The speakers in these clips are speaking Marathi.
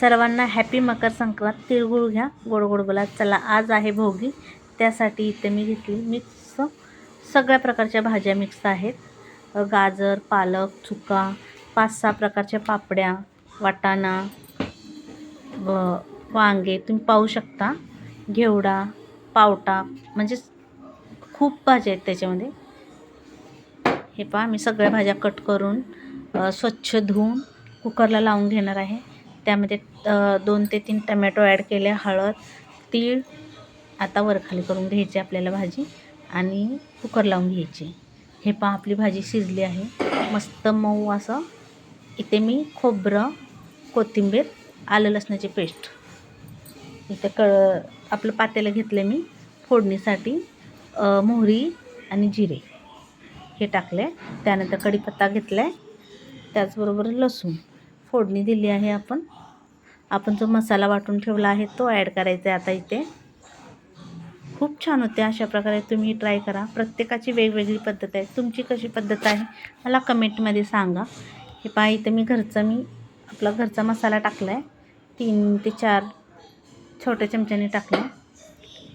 सर्वांना हॅपी मकर संक्रांत. तिळगुळ घ्या गोड गोड बोला चला आज आहे भोगी. त्यासाठी इथे मी घेतली मिक्स. सगळ्या प्रकारच्या भाज्या मिक्स आहेत. गाजर पालक चुका पाच सहा प्रकारच्या पापड्या वाटाणा व वांगे. तुम्ही पाहू शकता. घेवडा पावटा म्हणजे खूप भाज्या आहेत त्याच्यामध्ये. हे पहा मी सगळ्या भाज्या कट करून स्वच्छ धुवून कुकरला लावून घेणार आहे. त्यामध्ये दोन ते तीन टमॅटो ॲड केले हळद तीळ आता वरखाली करून घ्यायची आपल्याला भाजी आणि कुकर लावून घ्यायची. हे पहा आपली भाजी शिजली आहे. मस्त मऊ असं. इथे मी खोबरं कोथिंबीर आलं लसणाची पेस्ट. इथे क आपलं पातेलं घेतलं मी फोडणीसाठी मोहरी आणि जिरे. हे टाकले त्यानंतर कढीपत्ता घेतला आहे त्याचबरोबर लसूण. फोडणी दिली आहे आपण. आपण जो मसाला वाटून ठेवला आहे तो ॲड करायचा आहे आता इथे. खूप छान होते अशा प्रकारे तुम्ही ट्राय करा. प्रत्येकाची वेगवेगळी पद्धत आहे. तुमची कशी पद्धत आहे मला कमेंटमध्ये सांगा. हे पहा इथं मी घरचा मी आपला घरचा मसाला टाकला आहे तीन ते चार छोट्या चमच्याने टाकला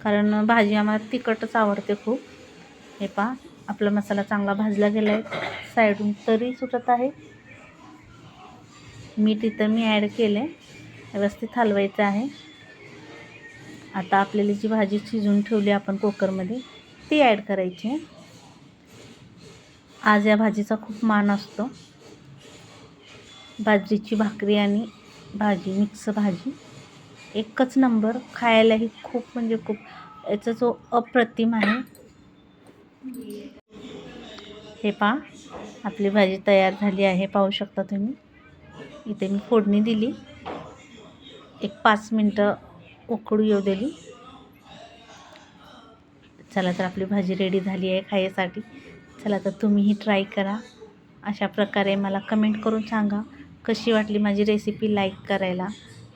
कारण भाजी आम्हाला तिखटच आवडते खूप. हे पहा आपला मसाला चांगला भाजला गेला आहे साईडून तरी सुटत आहे. मीठ इथं मी ॲड केलं आहे व्यवस्थित हलवायचं आहे. आता आपल्याला जी भाजी शिजून ठेवली आपण कुकरमध्ये ती ॲड करायची आहे. आज या भाजीचा खूप मान असतो. बाजरीची भाकरी आणि भाजी मिक्स भाजी. एकच नंबर खायलाही खूप म्हणजे खूप याचा जो अप्रतिम आहे. हे पहा आपली भाजी तयार झाली आहे पाहू शकता तुम्ही. इथे मी फोडणी दिली. एक पाच मिनटं उकळू येऊ दिली. चला तर आपली भाजी रेडी झाली आहे खायसाठी. चला तर तुम्हीही ट्राय करा. अशा प्रकारे मला कमेंट करून सांगा. कशी वाटली माझी रेसिपी लाईक करायला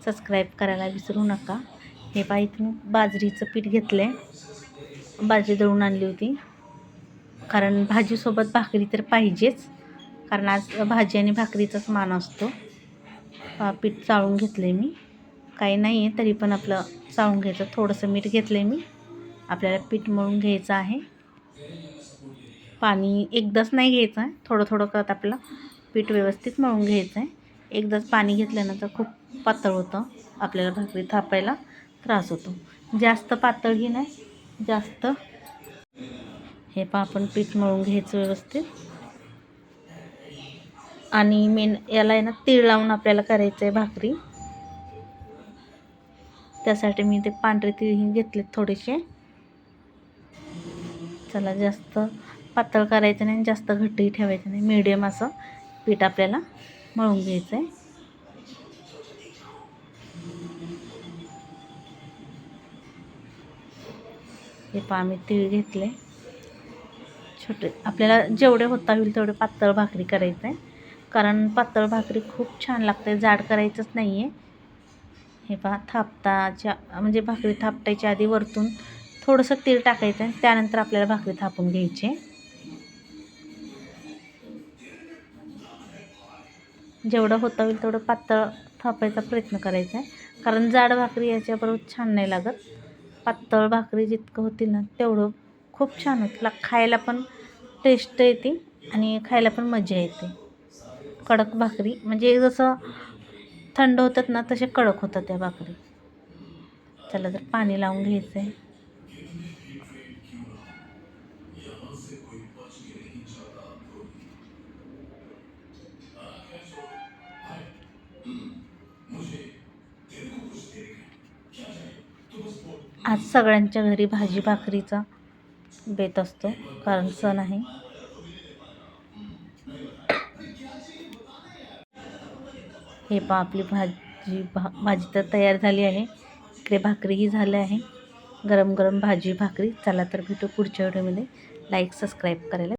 सबस्क्राईब करायला विसरू नका. हे पहा इथून बाजरीचं पीठ घेतलं आहे बाजरी दळून आणली होती. कारण भाजीसोबत भाकरी तर पाहिजेच. कारण आज भाजी आणि भाकरीचाच मान असतो. पीठ चाळून घेतलं आहे मी. काही नाही आहे तरी पण आपलं चाळून घ्यायचं. थोडंसं मीठ घेतलं आहे मी. आपल्याला पीठ मळून घ्यायचं आहे. पाणी एकदाच नाही घ्यायचं आहे. थोडं थोडं करत आपलं पीठ व्यवस्थित मळून घ्यायचं आहे. एकदाच पाणी घेतल्यानंतर खूप पातळ होतं. आपल्याला भाकरी थापायला त्रास होतो. जास्त पातळही नाही. जास्त. हे पहा आपण पीठ मळून घ्यायचं व्यवस्थित. आणि मेन याला आहे ना तीळ लावून आपल्याला करायचं आहे भाकरी. त्यासाठी मी ते पांढरे तिळही घेतलेत थोडेसे. चला जास्त पातळ करायचं नाही आणि जास्त घट्टही ठेवायचं नाही. मीडियम असं पीठ आपल्याला मळून घ्यायचं आहे हे पहा आम्ही तीळ घेतले. छोटे आपल्याला जेवढे होता होईल तेवढे पातळ भाकरी करायचं आहे कारण पातळ भाकरी खूप छान लागते जाड करायचंच नाही आहे हे पहा थापताच्या म्हणजे भाकरी थापटायच्या आधी वरतून थोडंसं तीळ टाकायचं आहे त्यानंतर आपल्याला भाकरी थापून घ्यायची. आहे जेवढं होता होईल तेवढं पातळ थापायचा प्रयत्न करायचा आहे. कारण जाड भाकरी याच्याबरोबर छान नाही लागत. पातळ भाकरी जितकं होतील ना तेवढं खूप छान होतं खायला पण टेस्ट येते आणि खायला पण मजा येते. कडक भाकरी म्हणजे जसं थंड होतात ना तसे कडक होतात त्या भाकरी. चला तर पाणी लावून घ्यायचं आहे आज सगळ्यांच्या घरी भाजी भाकरीचा बेत असतो कारण सण आहे. हे पा आपली भाजी भा भाजी तर तयार झाली आहे. इकडे भाकरीही झाल्या आहे. गरम गरम भाजी भाकरी. चला तर भेटू पुढच्या व्हिडिओमध्ये. लाईक सबस्क्राईब करायला.